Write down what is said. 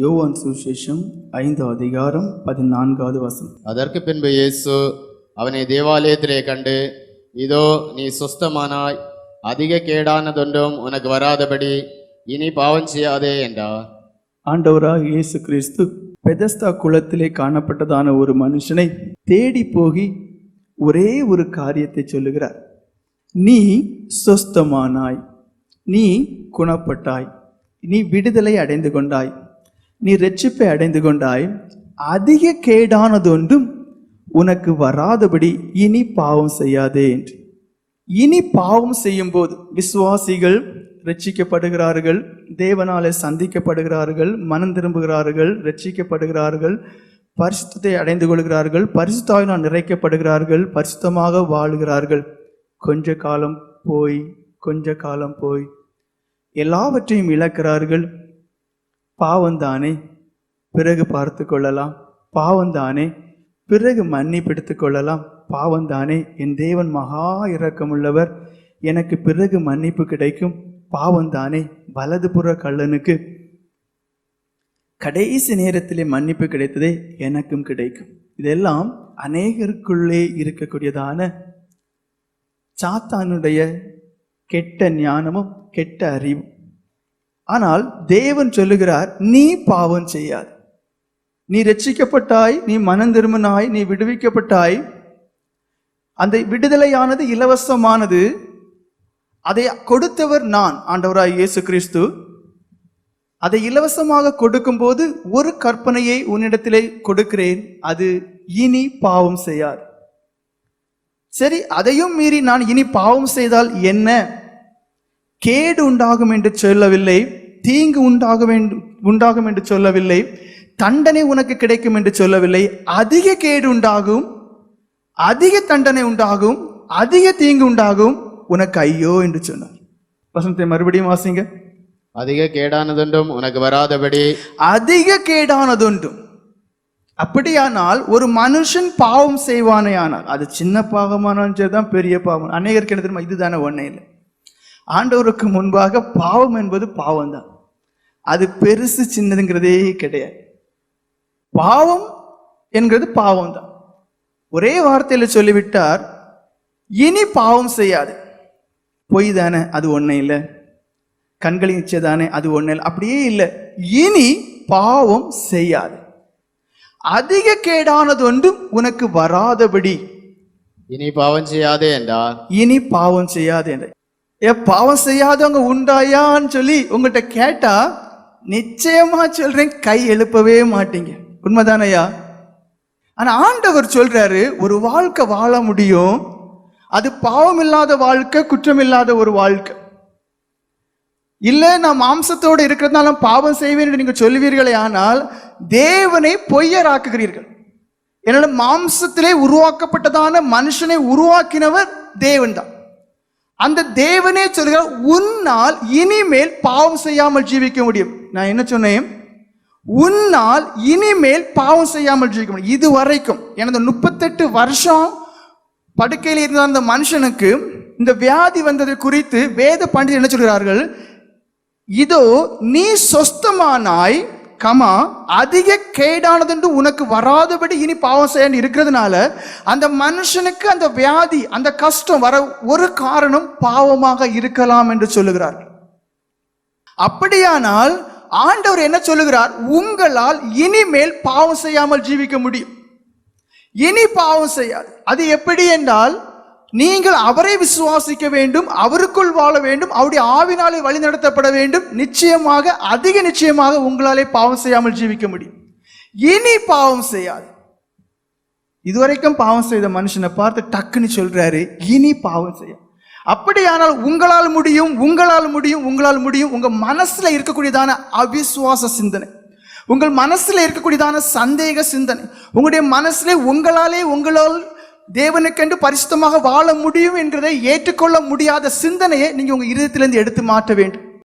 யோவான் சுவிசேஷம் ஐந்தாம் அதிகாரம் பதினான்காவது வசனம். அதற்கு பின்பு இயேசு அவனை தேவாலயத்திலே கண்டு இதோ நீ சுஸ்தமானாய் அதிக கேடானதொன்றும் உனக்கு வராதபடி இனி பாவம் செய்யாதே என்றார். ஆண்டவராக இயேசு கிறிஸ்து பெதஸ்தா குளத்திலே காணப்பட்டதான ஒரு மனுஷனை தேடி போகி ஒரே ஒரு காரியத்தை சொல்லுகிறார். நீ சொஸ்தமானாய் நீ குணப்பட்டாய் நீ விடுதலை அடைந்து கொண்டாய் நீ ரட்சிப்பை அடைந்து கொண்டாய். அதிக கேடானதொன்றும் உனக்கு வராதபடி இனி பாவம் செய்யாதே என்று. இனி பாவம் செய்யும்போது விசுவாசிகள் ரட்சிக்கப்படுகிறார்கள் தேவனாலே சந்திக்கப்படுகிறார்கள் மனம் திரும்புகிறார்கள் ரட்சிக்கப்படுகிறார்கள் பரிசுத்தத்தை அடைந்து கொள்கிறார்கள் பரிசுத்தாவினால் நிறைக்கப்படுகிறார்கள் பரிசுத்தமாக வாழுகிறார்கள். கொஞ்ச காலம் போய் கொஞ்ச காலம் போய் எல்லாவற்றையும் இழக்கிறார்கள். பாவந்தானே? பிறகு பார்த்து கொள்ளலாம். பாவந்தானே? பிறகு மன்னிப்பெடுத்து கொள்ளலாம். பாவந்தானே? என் தேவன் மகா இரக்கமுள்ளவர். எனக்கு பிறகு மன்னிப்பு கிடைக்கும். பாவந்தானே? வலதுபுற கள்ளனுக்கு. கடைசி நேரத்திலே மன்னிப்பு கிடைத்ததே எனக்கும் கிடைக்கும். இதெல்லாம் அநேகருக்குள்ளே இருக்கக்கூடியதான சாத்தானுடைய கெட்ட ஞானமும் கெட்ட அறிவும். ஆனால் தேவன் சொல்லுகிறார் நீ பாவம் செய்யாது. நீ ரட்சிக்கப்பட்டாய் நீ மனம் திரும்பினாய் நீ விடுவிக்கப்பட்டாய். அந்த விடுதலையானது இலவசமானது. அதை கொடுத்தவர் நான் ஆண்டவராய் இயேசு கிறிஸ்து. அதை இலவசமாக கொடுக்கும்போது ஒரு கற்பனையை உன்னிடத்திலே கொடுக்கிறேன். அது இனி பாவம் செய்யார் சரி அதையும் மீறி நான் இனி பாவம் செய்தால் என்ன? கேடு உண்டாகும் என்று சொல்லவில்லை தீங்கு உண்டாக வேண்டும் உண்டாகும் என்று சொல்லவில்லை தண்டனை உனக்கு கிடைக்கும் என்று சொல்லவில்லை அதிக கேடு உண்டாகும் அதிக தண்டனை உண்டாகும் அதிக தீங்கு உண்டாகும் உனக்கு ஐயோ என்று சொன்னார். வசனத்தை மறுபடியும் வாசிங்க. அதிக கேடானதொன்றும் உனக்கு வராதபடி. அதிக கேடானதொன்றும். அப்படியானால் ஒரு மனுஷன் பாவம் செய்வானே ஆனால் அது சின்ன பாவமானாலும் சரிதான் பெரிய பாவம். அநேகருக்கு என்ன தெரியுமா இதுதானே ஒன்றே இல்லை. ஆண்டவருக்கு முன்பாக பாவம் என்பது பாவம் தான் அது பெருசு சின்னதுங்கிறதே கிடையாது. பாவம் என்கிறது பாவம் தான் ஒரே வார்த்தையில் சொல்லிவிட்டார் இனி பாவம் செய்யாது. பொய் தானே அது ஒன்றும் இல்லை. கண்களின் இச்சை தானே அது ஒன்றும் இல்லை. அப்படியே இல்லை. இனி பாவம் செய்யாது. அதிக கேடானது ஒன்றும் உனக்கு வராதபடி. இனி பாவம் செய்யாதே என்றார். இனி பாவம் செய்யாது என்ற ஏ பாவம் செய்யாதவங்க உண்டாயான்னு சொல்லி உங்கள்கிட்ட கேட்டா நிச்சயமா சொல்றேன் கை எழுப்பவே மாட்டீங்க. உண்மைதானையா ஆனா ஆண்டவர் சொல்றாரு ஒரு வாழ்க்கை வாழ முடியும். அது பாவம் இல்லாத வாழ்க்கை குற்றம் இல்லாத ஒரு வாழ்க்கை. இல்லை நான் மாம்சத்தோடு இருக்கிறதுனால பாவம் செய்வேன் என்று நீங்க சொல்லுவீர்களே ஆனால் தேவனை பொய்யராக்குகிறீர்கள். என்னால் மாம்சத்திலே உருவாக்கப்பட்டதான மனுஷனை உருவாக்கினவர் தேவன் தான். அந்த தேவனே சொல்கிறார் உன்னால் இனிமேல் பாவம் செய்யாமல் ஜீவிக்க முடியும். நான் என்ன சொன்னேன்? உன்னால் இனிமேல் பாவம் செய்யாமல் ஜீவிக்க முடியும். இது வரைக்கும் எனது முப்பத்தெட்டு வருஷம் படுக்கையில் இருந்த அந்த மனுஷனுக்கு இந்த வியாதி வந்தது குறித்து வேத பண்டிதர் என்ன சொல்கிறார்கள்? இதோ நீ சொஸ்தமானாய் கமா அதிக கேடானதென்று உனக்கு வராதபடி இனி பாவம் செய்ய இருக்கிறதுனால அந்த மனுஷனுக்கு அந்த வியாதி அந்த கஷ்டம் வர ஒரு காரணம் பாவமாக இருக்கலாம் என்று சொல்லுகிறார். அப்படியானால் ஆண்டவர் என்ன சொல்லுகிறார்? உங்களால் இனிமேல் பாவம் செய்யாமல் ஜீவிக்க முடியும். இனி பாவம் செய்யாது. அது எப்படி என்றால் நீங்கள் அவரை விசுவாசிக்க வேண்டும் அவருக்குள் வாழ வேண்டும் அவருடைய ஆவினாலே வழி நடத்தப்பட வேண்டும். நிச்சயமாக அதிக நிச்சயமாக உங்களாலே பாவம் செய்யாமல் ஜீவிக்க முடியும். இனி பாவம் செய்யாது. இதுவரைக்கும் பாவம் செய்த மனுஷனை பார்த்து டக்குன்னு சொல்றாரு இனி பாவம் செய்ய அப்படியானால் உங்களால் முடியும் உங்களால் முடியும் உங்களால் முடியும். உங்க மனசுல இருக்கக்கூடியதான அவிசுவாச சிந்தனை உங்கள் மனசுல இருக்கக்கூடியதான சந்தேக சிந்தனை உங்களுடைய மனசுல உங்களாலே உங்களால் தேவனுக்கென்று பரிசுத்தமாக வாழ முடியும் என்கிறதை ஏற்றுக்கொள்ள முடியாத சிந்தனையை நீங்க உங்க இருதயத்திலிருந்து எடுத்து மாற்ற வேண்டும்.